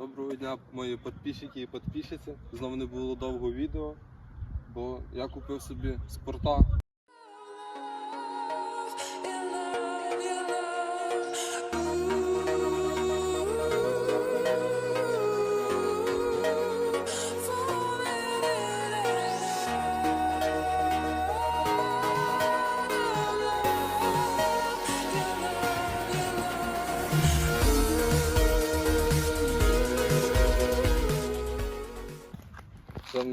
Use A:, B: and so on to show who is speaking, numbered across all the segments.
A: Доброго дня, мої підписчики і підписчиці. Знову не було довго відео, бо я купив собі спорта.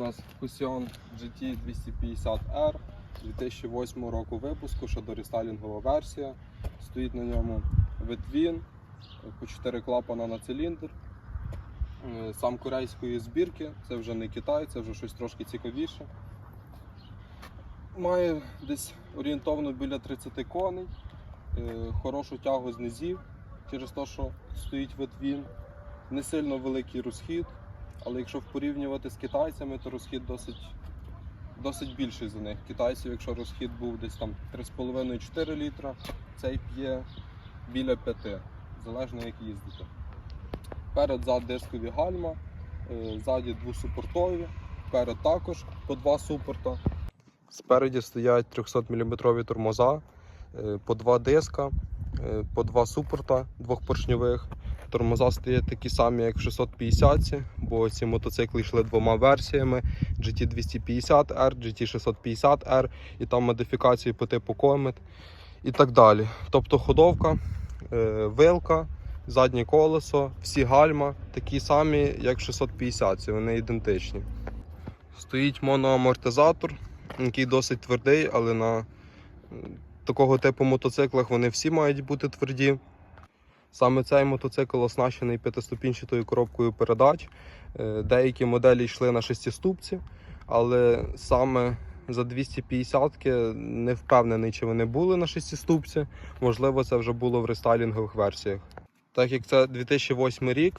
A: Нас Fusion GT 250R 2008 року випуску, ще дорестайлінгова версія. Стоїть на ньому ветвін, по 4 клапана на циліндр. Е, Сам корейської збірки, це вже не Китай, це вже щось трошки цікавіше. Має десь орієнтовно біля 30 коней, е, хорошу тягу з низів через те, що стоїть ветвін. Не сильно великий розхід, але якщо порівнювати з китайцями, то розхід досить, досить більший за них. Китайців, якщо розхід був десь там 3,5-4 літра, цей п'є біля 5, залежно як їздити. Перед зад дискові гальма, е, ззаді двосупортові, перед також по два супорта. Спереді стоять 300 мм тормоза, е, по два диска, е, по два супорта двохпоршньових. Тормоза стоять такі самі, як в 650, бо ці мотоцикли йшли двома версіями: GT250R, GT650R, і там модифікації по типу Comet і так далі. Тобто ходовка, е, вилка, заднє колесо, всі гальма такі самі, як в 650, вони ідентичні. Стоїть моноамортизатор, який досить твердий, але на такого типу мотоциклах вони всі мають бути тверді. Саме цей мотоцикл оснащений п'ятиступінчатою коробкою передач. Е, Деякі моделі йшли на шестиступці, але саме за 250-ки не впевнений, чи вони були на шестиступці. Можливо, це вже було в рестайлінгових версіях. Так як це 2008 рік,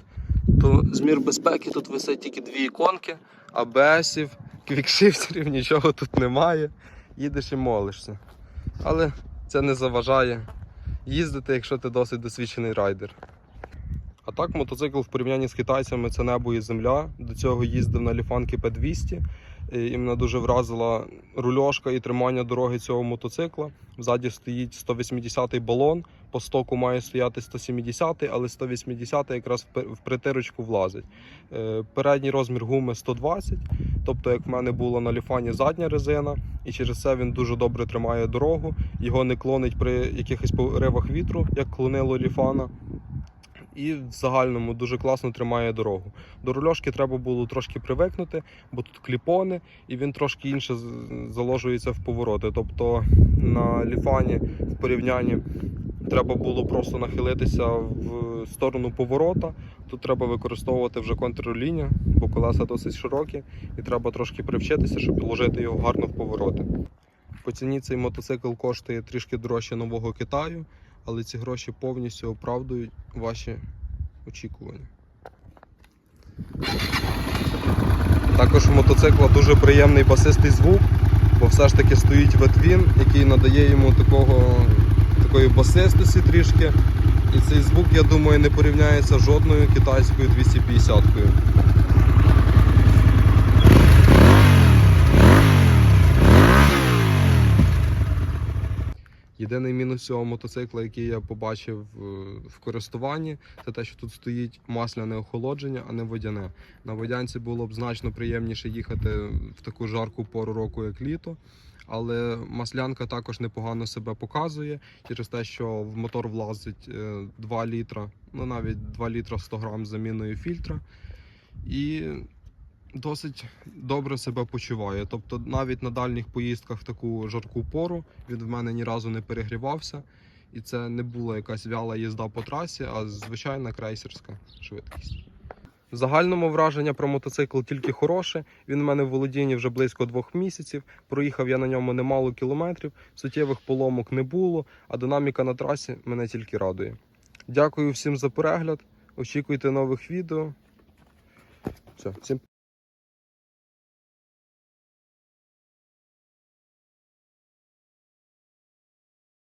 A: то змір безпеки тут висить тільки дві іконки, АБСів, квікшифтерів, нічого тут немає. Їдеш і молишся. Але це не заважає їздити, якщо ти досить досвідчений райдер. А так, мотоцикл в порівнянні з китайцями це небо і земля. До цього їздив на Ліфанки P200. І мене дуже вразила рульошка і тримання дороги цього мотоцикла. Ззаді стоїть 180-й балон, по стоку має стояти 170-й, але 180-й якраз в притирочку влазить. Е, Передній розмір гуми 120, тобто, як в мене було на ліфані задня резина, і через це він дуже добре тримає дорогу, його не клонить при якихось поривах вітру, як клонило ліфана. І в загальному дуже класно тримає дорогу. До рульошки треба було трошки привикнути, бо тут кліпони, і він трошки інше заложується в повороти. Тобто на ліфані в порівнянні треба було просто нахилитися в сторону поворота. Тут треба використовувати вже контрруління, бо колеса досить широкі, і треба трошки привчитися, щоб ложити його гарно в повороти. По ціні цей мотоцикл коштує трішки дорожче нового Китаю, але ці гроші повністю оправдують ваші очікування. Також у мотоцикла дуже приємний басистий звук, бо все ж таки стоїть ветвін, який надає йому такого, такої басистості трішки. І цей звук, я думаю, не порівняється з жодною китайською 250-кою. Єдиний мінус цього мотоцикла, який я побачив е, в користуванні, це те, що тут стоїть масляне охолодження, а не водяне. На водянці було б значно приємніше їхати в таку жарку пору року, як літо. Але маслянка також непогано себе показує через те, що в мотор влазить е, 2 літра, ну навіть 2 літра 100 грам заміною фільтра. І досить добре себе почуває. Тобто навіть на дальніх поїздках в таку жарку пору він в мене ні разу не перегрівався. І це не була якась вяла їзда по трасі, а звичайна крейсерська швидкість. В загальному враження про мотоцикл тільки хороше. Він в мене в володінні вже близько двох місяців. Проїхав я на ньому немало кілометрів, суттєвих поломок не було, а динаміка на трасі мене тільки радує. Дякую всім за перегляд. Очікуйте нових відео. Все, всім